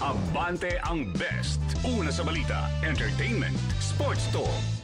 Abante ang best. Una sa balita, entertainment, sports talk.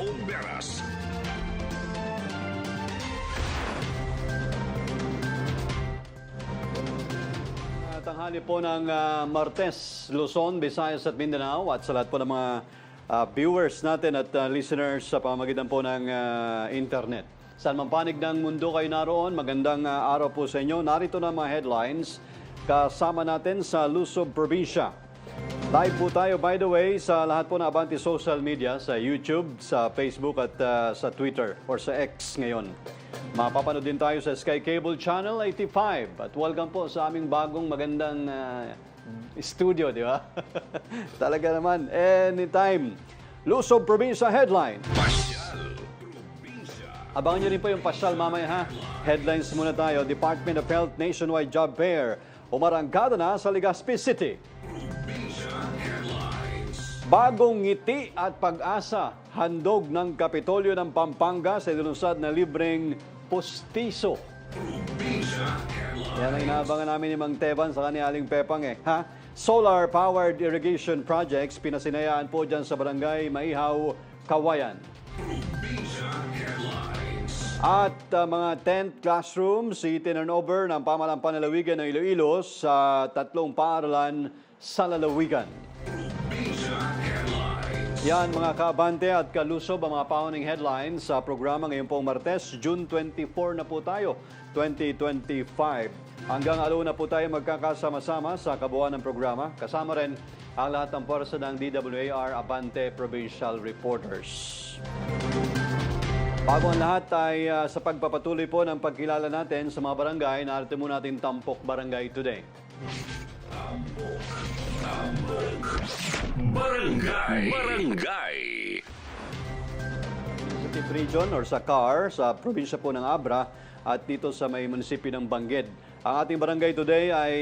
Oberas. Uh, tanghali po ng ah, Martes, Luzon, Visayas at Mindanao at sa lahat po ng mga ah, viewers natin at ah, listeners sa pamamagitan po ng ah, internet. Saan man panig ng mundo kayo naroon, magandang ah, araw po sa inyo. Narito na mga headlines kasama natin sa Luzon Probinsya. Live po tayo, by the way, sa lahat po na Abante social media, sa YouTube, sa Facebook at ah, sa Twitter or sa X ngayon. Mapapanood din tayo sa Sky Cable Channel 85 at welcome po sa aming bagong magandang ah, studio, di ba? Talaga naman, anytime. Luzon Provincia Headline. Pasyal. Probinsya. Abangan nyo rin po yung pasyal mamaya ha. Headlines muna tayo. Department of Health Nationwide Job Fair. Umarangkada na sa Legazpi City. Bagong ngiti at pag-asa, handog ng Kapitolyo ng Pampanga sa ilunsad na libreng postiso. Yan ang inaabangan namin ni Mang Teban sa kanialing Pepang eh. Ha? Solar-powered irrigation projects pinasinayaan po dyan sa barangay Maihaw, Kawayan. At uh, mga tent classrooms, si turnover ng pamalang panlalawigan ng Iloilo sa tatlong paaralan sa lalawigan. Yan mga kaabante at kalusob ang mga pauning headlines sa programa ngayon pong Martes, June 24 na po tayo, 2025. Hanggang alo na po tayo magkakasama-sama sa kabuuan ng programa. Kasama rin ang lahat ng porsa ng DWAR Abante Provincial Reporters. Bago ang lahat ay ah, sa pagpapatuloy po ng pagkilala natin sa mga barangay, narito mo natin Tampok Barangay today. Barangay. Barangay. Executive Region or sa CAR sa probinsya po ng Abra at dito sa may munisipyo ng Bangged. Ang ating barangay today ay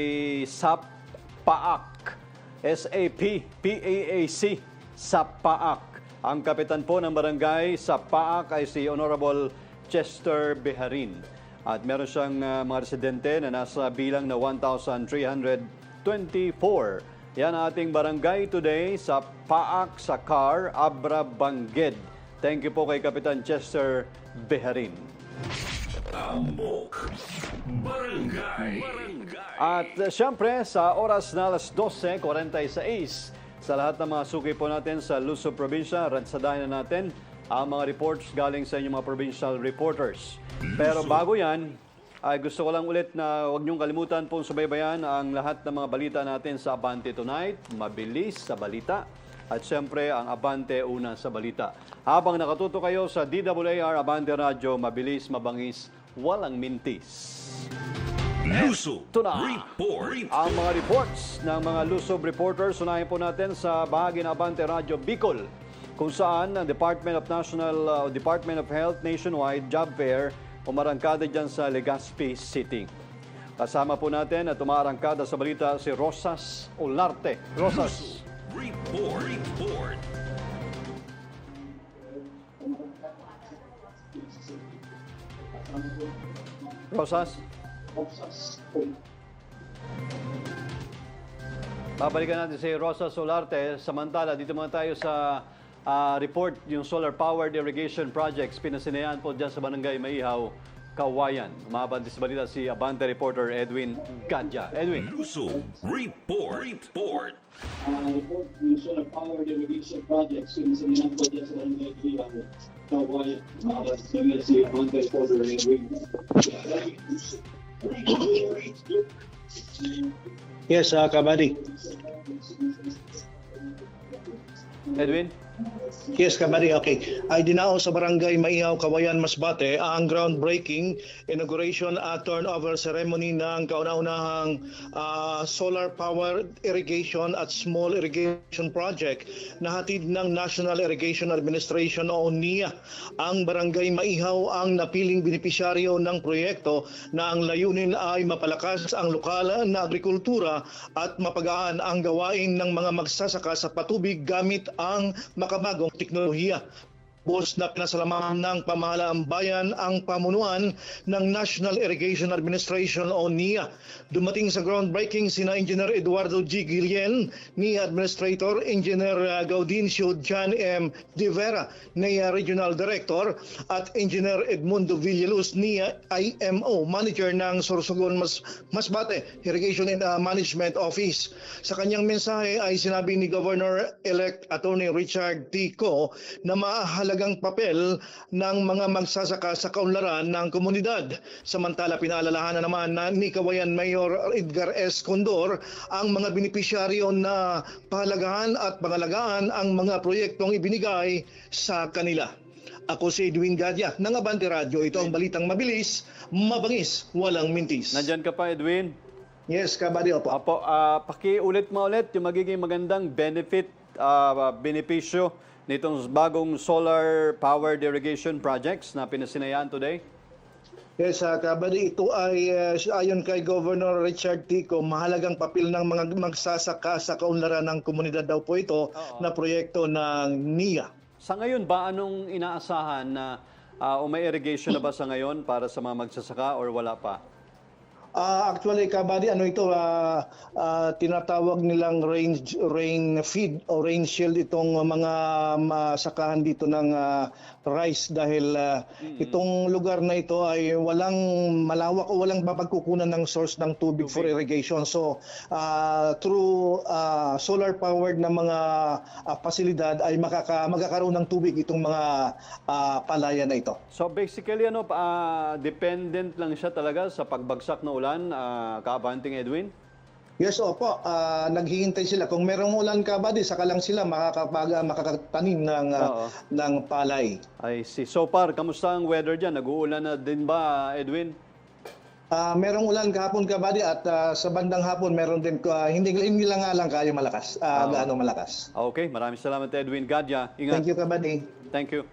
Sapaak. S-A-P-P-A-A-C. Sapaak. Ang kapitan po ng barangay Sapaak ay si Honorable Chester Beharin. At meron siyang ah, mga residente na nasa bilang na 1,324. Yan ang ating barangay today sa Paak sa Car, Abra Bangged. Thank you po kay Kapitan Chester Beharin. Tambok. Barangay. Barangay. At uh, siyempre, sa oras na alas 12.46, sa lahat ng mga suki po natin sa Luzon Provincia, ransadahin na natin ang mga reports galing sa inyong mga provincial reporters. Pero bago yan, ay gusto ko lang ulit na huwag niyong kalimutan pong subaybayan ang lahat ng mga balita natin sa Abante Tonight, mabilis sa balita, at siyempre ang Abante Una sa Balita. Habang nakatuto kayo sa DWAR Abante Radio, mabilis, mabangis, walang mintis. Luso. Ito na. Report. Ang mga reports ng mga Lusob reporters, unahin po natin sa bahagi ng Abante Radio Bicol, kung saan ang Department of National uh, Department of Health Nationwide Job Fair umarangkada dyan sa Legazpi City. Kasama po natin at umarangkada sa balita si Rosas Olarte. Rosas. Report. Report. Rosas. Babalikan natin si Rosa Solarte. Samantala, dito muna tayo sa ah, report, yung solar-powered irrigation projects, pinasinayaan po dyan sa Barangay Maihaw, Kawayan. Umabante sa balita si Abante reporter Edwin Gadya. Edwin. Luso Report. Report. yung solar power derivation projects yung sa mga projects na hindi ang kawaii para sa si Monte Porter and Yes, uh, Kabady. Edwin. Yes, Kabady, okay. Ay dinao sa barangay Maihaw, Kawayan, Masbate ang groundbreaking inauguration at turnover ceremony ng kauna-unahang ah, solar power irrigation at small irrigation project na hatid ng National Irrigation Administration o NIA. Ang barangay Maihaw ang napiling benepisyaryo ng proyekto na ang layunin ay mapalakas ang lokal na agrikultura at mapagaan ang gawain ng mga magsasaka sa patubig gamit ang makabagong teknolohiya. Bus na pinasalamatan ng pamahalaang bayan ang pamunuan ng National Irrigation Administration o NIA. Dumating sa groundbreaking sina Engineer Eduardo G. Guillen, NIA Administrator, Engineer uh, Gaudencio Jan M. De Vera, NIA Regional Director, at Engineer Edmundo Villaluz, NIA IMO, Manager ng Sorsogon Mas Masbate Irrigation and uh, Management Office. Sa kanyang mensahe ay sinabi ni Governor-elect Attorney Richard T. Co na mahalagang papel ng mga magsasaka sa kaunlaran ng komunidad. Samantala pinaalalahanan naman na ni Kawayan Mayor Edgar S. Condor ang mga benepisyaryo na pahalagahan at pangalagaan ang mga proyektong ibinigay sa kanila. Ako si Edwin Gadya ng Abante Radio. Ito ang balitang mabilis, mabangis, walang mintis. Nandyan ka pa, Edwin. Yes, kabady opo. Apo, ah, pakiulit mo ulit yung magiging magandang benefit, ah, benepisyo nitong bagong solar powered irrigation projects na pinasinayaan today. Yes, uh, kabady, ito ay uh, ayon kay Governor Richard Tico, mahalagang papel ng mga magsasaka sa kaunlaran ng komunidad daw po ito na proyekto ng NIA. Sa ngayon ba, anong inaasahan na ah, o may irrigation na ba sa ngayon para sa mga magsasaka or wala pa? Ah, actually, kabady, ano ito, ah, ah, tinatawag nilang rain, rain feed o rain shield itong mga masakahan dito ng ah, rice dahil ah, itong lugar na ito ay walang malawak o walang mapagkukunan ng source ng tubig, for irrigation. So, ah, through ah, solar powered na mga ah, pasilidad ay makaka, magkakaroon ng tubig itong mga ah, palayan na ito. So basically, ano, ah, dependent lang siya talaga sa pagbagsak na ulan, uh, Kaabanting Edwin? Yes, opo. Ah, naghihintay sila. Kung merong ulan ka ba, di saka lang sila makakapag, makakatanim ng, ah, Oo. ng palay. I see. So far, kamusta ang weather dyan? Nag-uulan na din ba, Edwin? Ah, merong ulan kahapon ka ba, di? at ah, sa bandang hapon meron din, ah, hindi, hindi lang nga lang kayo malakas, ah, Oo. gaano malakas. Okay, maraming salamat Edwin Gadya. Ingat. Thank you ka ba, di? Thank you.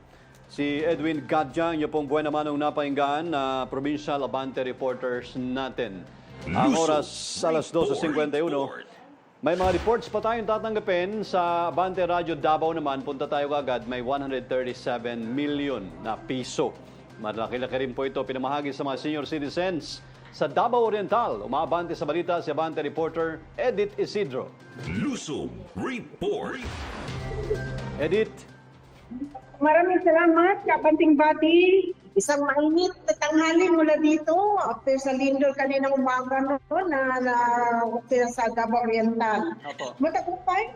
Si Edwin Gadya, inyo pong buwan naman ang napainggaan na Provincial Abante Reporters natin. Ang oras alas 12.51. Report. May mga reports pa tayong tatanggapin sa Abante Radio Davao naman. Punta tayo agad, may 137 million na piso. Malaki-laki rin po ito pinamahagi sa mga senior citizens sa Davao Oriental. Umabante sa balita si Abante reporter Edith Isidro. Luso Report. Edith, Maraming salamat, Kapanting Bati. Isang mainit na tanghali mula dito after sa Lindor kanina umaga no, na, na sa Davao Oriental. Opo. Matagumpay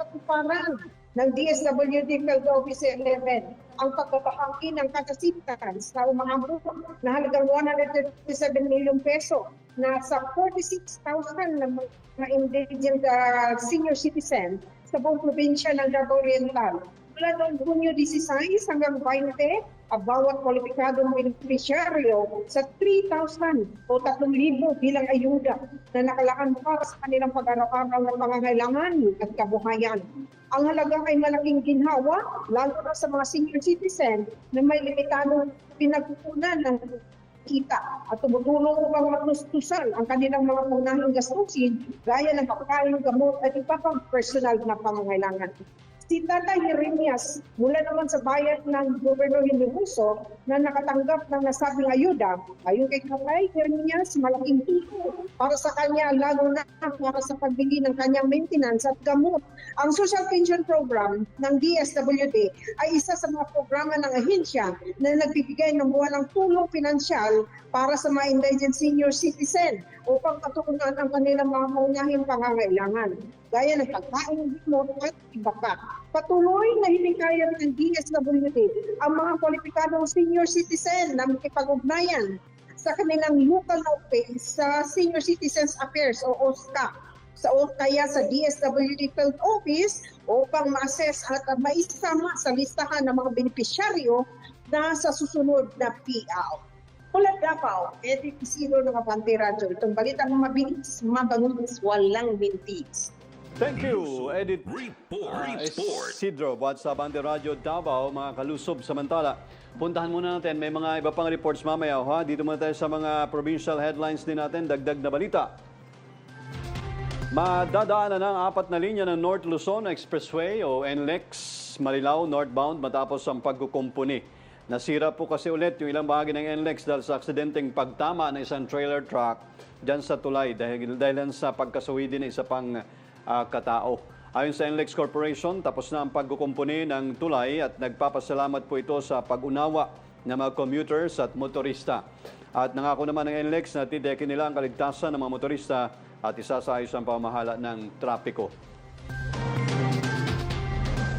katuparan ng DSWD Field Office 11 ang pagpapahangkin ng kagasitan sa umahambot na halagang 137 milyong peso na sa 46,000 na mga indigent uh, senior citizen sa buong probinsya ng Davao Oriental. Mula noong Hunyo 16 hanggang 20, ang bawat kwalipikadong beneficiaryo sa 3,000 o 3,000 bilang ayuda na nakalaan para sa kanilang pag-araw-araw na pangangailangan at kabuhayan. Ang halaga ay malaking ginhawa, lalo na sa mga senior citizen na may limitadong pinagkukunan ng kita at tumutulong upang matustusan ang kanilang mga punahing gastusin gaya ng pagkain, gamot at iba pang personal na pangangailangan. Si Tata Jeremias, mula naman sa bayan ng Gobernador Hinibuso na nakatanggap ng nasabing ayuda, ayon kay Tatay Jeremias, malaking tulong para sa kanya, lalo na para sa pagbili ng kanyang maintenance at gamot. Ang Social Pension Program ng DSWD ay isa sa mga programa ng ahensya na nagbibigay ng buwan ng tulong pinansyal para sa mga indigent senior citizen upang katukunan ang kanilang mga maunahing pangangailangan gaya ng pagkain, gamot at iba pa. Patuloy na hinikayat ng DSWD ang mga kwalipikadong senior citizen na makipag-ugnayan sa kanilang local office sa Senior Citizens Affairs o OSCA sa o kaya sa DSWD Field Office upang ma-assess at maisama sa listahan ng mga benepisyaryo na sa susunod na payout. Mula Davao, Edith Isidro ng Abante Radio. Itong balita ng mabilis, mabangus, walang bintis. Thank you, Edit Report. Report. Sidro, buhat sa Bande Radio Davao, mga kalusob. Samantala, puntahan muna natin, may mga iba pang reports mamaya. Ha? Dito muna tayo sa mga provincial headlines din natin, dagdag na balita. Madadaanan ng apat na linya ng North Luzon Expressway o NLEX Marilao northbound matapos ang pagkukumpuni. Nasira po kasi ulit yung ilang bahagi ng NLEX dahil sa aksidenteng pagtama ng isang trailer truck dyan sa tulay dahil, dahil sa pagkasuwi din ng isa pang ah, katao. Ayon sa NLEX Corporation, tapos na ang pagkukumpuni ng tulay at nagpapasalamat po ito sa pag-unawa ng mga commuters at motorista. At nangako naman ng NLEX na tidekin nila ang kaligtasan ng mga motorista at isasayos ang pamahala ng trapiko.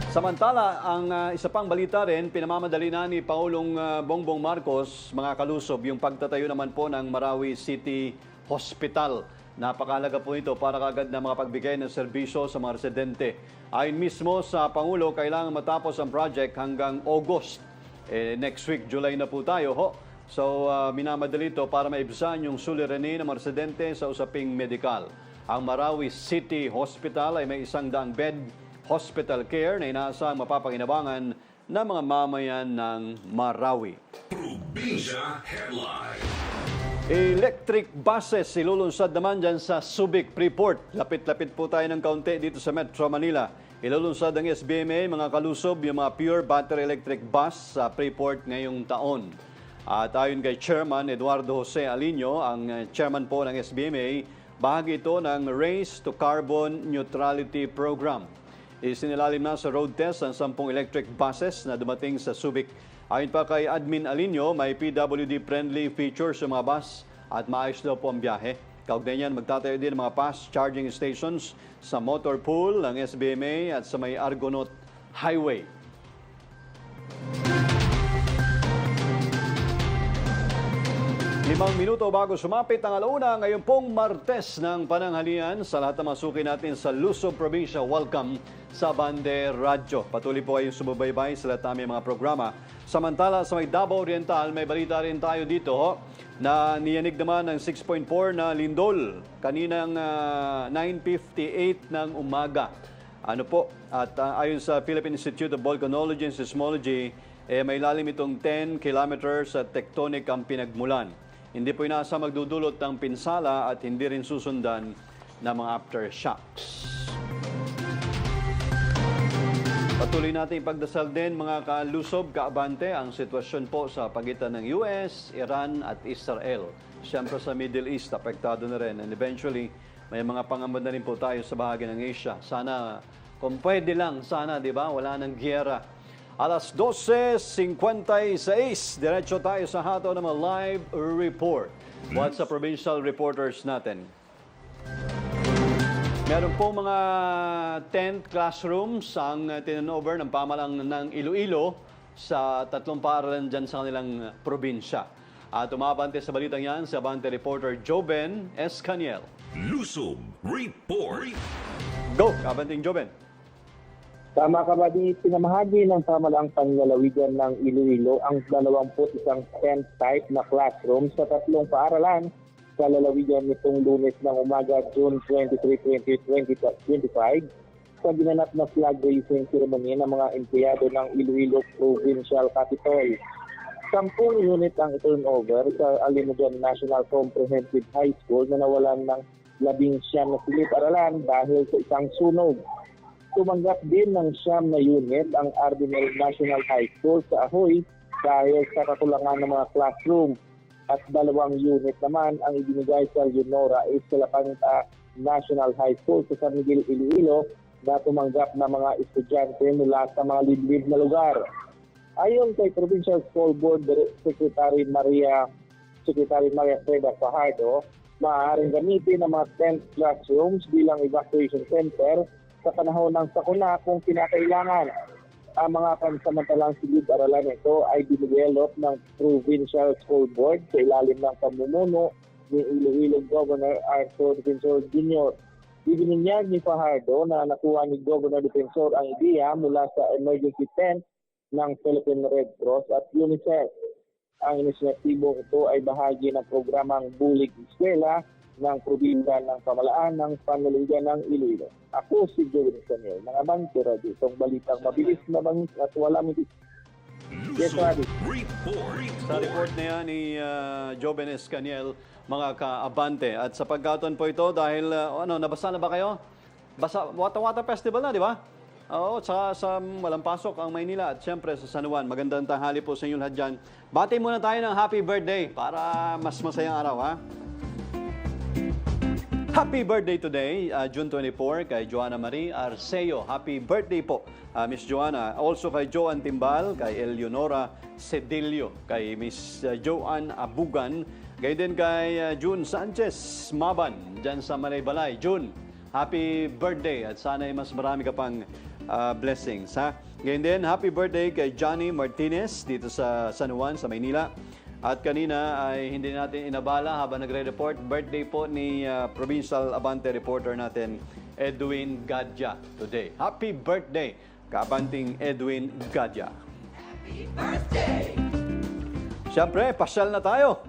Samantala, ang ah, isa pang balita rin, pinamamadali na ni Paulong ah, Bongbong Marcos, mga kalusob, yung pagtatayo naman po ng Marawi City Hospital. Napakalaga po ito para kagad na makapagbigay ng serbisyo sa mga residente. Ayon mismo sa Pangulo, kailangan matapos ang project hanggang August. Eh, next week, July na po tayo, ho. So, ah, minamadali ito para maibsan yung suliranin ng mga residente sa usaping medikal. Ang Marawi City Hospital ay may isang daang bed hospital care na inaasang mapapakinabangan ng mga mamayan ng Marawi. Probinsya Headline. Electric buses ilulunsad naman dyan sa Subic Freeport. Lapit-lapit po tayo ng kaunti dito sa Metro Manila. Ilulunsad ng SBMA, mga kalusob, yung mga pure battery electric bus sa Freeport ngayong taon. At ayon kay Chairman Eduardo Jose Alino, ang uh, chairman po ng SBMA, bahagi ito ng Race to Carbon Neutrality Program. Isinilalim na sa road test ang 10 electric buses na dumating sa Subic. Ayon pa kay Admin Alinio, may PWD-friendly features sa mga bus at maayos daw po ang biyahe. Kaugnay niyan, magtatayo din mga fast charging stations sa motor pool ng SBMA at sa may Argonaut Highway. Limang minuto bago sumapit ang alauna ngayon pong Martes ng pananghalian sa lahat ng masuki natin sa Luzon Provincia. Welcome sa Bande Radyo. Patuloy po kayong sumubaybay sa lahat mga programa. Samantala sa may Davao Oriental, may balita rin tayo dito ho, na niyanig naman ng 6.4 na lindol kaninang ah, 9.58 ng umaga. Ano po, at ah, ayon sa Philippine Institute of Volcanology and Seismology, eh, may lalim itong 10 kilometers at tectonic ang pinagmulan. Hindi po inaasa magdudulot ng pinsala at hindi rin susundan ng mga aftershocks. Patuloy natin pagdasal din mga kalusob, kaabante, ang sitwasyon po sa pagitan ng US, Iran at Israel. Siyempre sa Middle East, apektado na rin. And eventually, may mga pangamba na rin po tayo sa bahagi ng Asia. Sana, kung pwede lang, sana, di ba, wala nang giyera. Alas 12.56, diretso tayo sa hato ng mga live report. What's sa provincial reporters natin? Meron po mga tent classrooms ang uh, tinanover ng pamalang ng Iloilo sa tatlong paaralan dyan sa kanilang uh, probinsya. At umabante sa balitang yan si Abante reporter Joben Escaniel. Lusob Report. Go, Abanting Joben. Tama ka ba di pinamahagi ng pamalaang panlalawigan ng Iloilo ang 21 tent type na classroom sa tatlong paaralan sa lalawigan nitong lunes ng umaga June 23, 2025 sa ginanap na flag raising ceremony ng mga empleyado ng Iloilo Provincial Capitol. Sampung unit ang turnover sa Alimugan National Comprehensive High School na nawalan ng labing siyam na silid-aralan dahil sa isang sunog. Tumanggap din ng siyam na unit ang Ardenel National High School sa Ahoy dahil sa kakulangan ng mga classroom. At dalawang unit naman ang ibinigay sa Leonora Escalapanta National High School sa San Miguel, Iloilo na tumanggap ng mga estudyante mula sa mga liblib na lugar. Ayon kay Provincial School Board Secretary Maria Secretary Maria Freda Fajardo, maaaring gamitin ang mga tent classrooms bilang evacuation center sa panahon ng sakuna kung kinakailangan. Ang mga pansamantalang silid-aralan ito ay dinevelop ng Provincial School Board sa ilalim ng pamumuno ni Iloilo Governor Arthur Defensor Jr. Ibininyag ni Fajardo na nakuha ni Governor Defensor ang ideya mula sa emergency tent ng Philippine Red Cross at UNICEF. Ang inisyatibong ito ay bahagi ng programang Bulig Eskwela ng probinsya ng pamalaan ng panlalawigan ng Iloilo. Ako si Joey Samuel, mga Bante Radio, itong balitang mabilis na bangis at wala mitis. Yes. Report. Sa report na yan ni uh, Joven Escaniel, mga kaabante. At sa pagkataon po ito, dahil uh, ano, nabasa na ba kayo? Basa, Wata Wata Festival na, di ba? Oo, sa, sa Malampasok ang Maynila at siyempre sa San Juan. Magandang tanghali po sa inyo lahat dyan. Bati muna tayo ng happy birthday para mas masayang araw, ha? Happy birthday today, uh, June 24, kay Joanna Marie Arceo. Happy birthday po, uh, Miss Joanna. Also kay Joan Timbal, kay Eleonora Cedillo, kay Miss uh, Joanne Abugan, Gayon din kay uh, June Sanchez Maban, dyan sa Malaybalay. June, happy birthday at sana ay mas marami ka pang uh, blessings. Ha? Ngayon din, happy birthday kay Johnny Martinez dito sa San Juan, sa Maynila. At kanina ay hindi natin inabala habang nagre-report, birthday po ni uh, Provincial Abante reporter natin, Edwin Gadja today. Happy birthday, kabanting Edwin Gadja. Happy birthday! Siyempre, pasyal na tayo.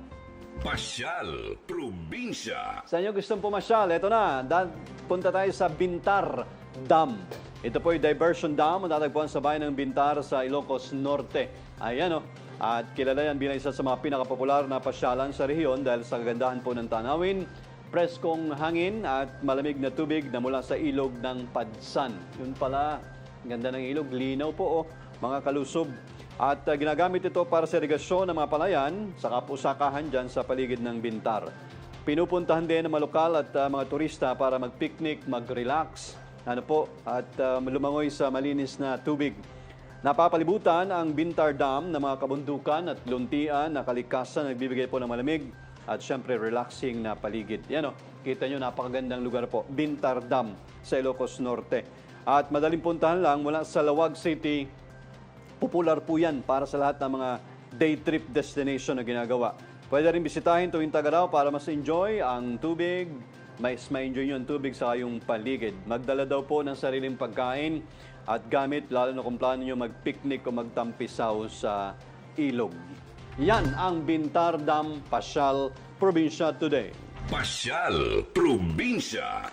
Pasyal, probinsya. Sa inyo gustong pumasyal, eto na, da- punta tayo sa Bintar Dam. Ito po yung diversion dam, matatagpuan sa bayan ng Bintar sa Ilocos Norte. Ayan o. At kilala yan bilang isa sa mga pinakapopular na pasyalan sa rehiyon dahil sa kagandahan po ng tanawin, preskong hangin at malamig na tubig na mula sa ilog ng Padsan. Yun pala, ganda ng ilog, linaw po oh, mga kalusob. At uh, ginagamit ito para sa irigasyon ng mga palayan sa kapusakahan dyan sa paligid ng Bintar. Pinupuntahan din ng mga lokal at uh, mga turista para mag-picnic, mag-relax, ano po, at uh, lumangoy sa malinis na tubig. Napapalibutan ang Bintar Dam ng mga kabundukan at luntian na kalikasan na nagbibigay po ng malamig at syempre relaxing na paligid. Yan o, kita nyo napakagandang lugar po, Bintar Dam sa Ilocos Norte. At madaling puntahan lang mula sa Lawag City, popular po yan para sa lahat ng mga day trip destination na ginagawa. Pwede rin bisitahin tuwing tagaraw para mas enjoy ang tubig, mas ma-enjoy nyo ang tubig sa kayong paligid. Magdala daw po ng sariling pagkain at gamit, lalo na kung plano nyo mag-picnic o magtampisaw sa ilog. Yan ang Bintar Dam Pasyal Probinsya Today. Pasyal, probinsya.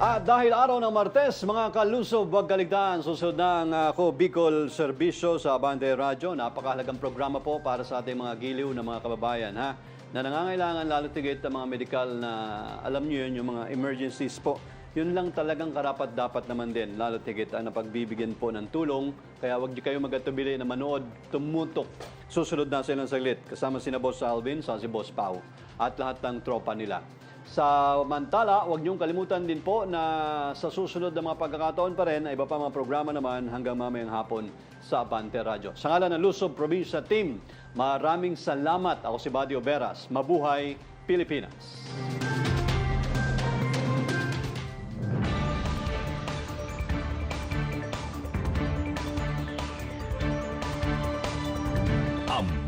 At dahil araw ng Martes, mga kalusob, huwag kaligtaan. Susunod na ang ako, Bicol Serbisyo sa Abante Radio. Napakahalagang programa po para sa ating mga giliw na mga kababayan. Ha? Na nangangailangan lalo tigit ang mga medikal na, alam niyo yun, yung mga emergencies po. Yun lang talagang karapat dapat naman din, lalo tigit ang napagbibigyan po ng tulong. Kaya huwag di kayo magatubili na manood, tumutok. Susunod na silang saglit. Kasama sina Boss Alvin, sa si Boss Pau, at lahat ng tropa nila. Sa Mantala, huwag niyong kalimutan din po na sa susunod na mga pagkakataon pa rin, ay iba pa mga programa naman hanggang mamayang hapon sa Abante Radio. Sa ngalan ng Lusob Provincia Team, maraming salamat. Ako si Badio Veras. Mabuhay, Pilipinas!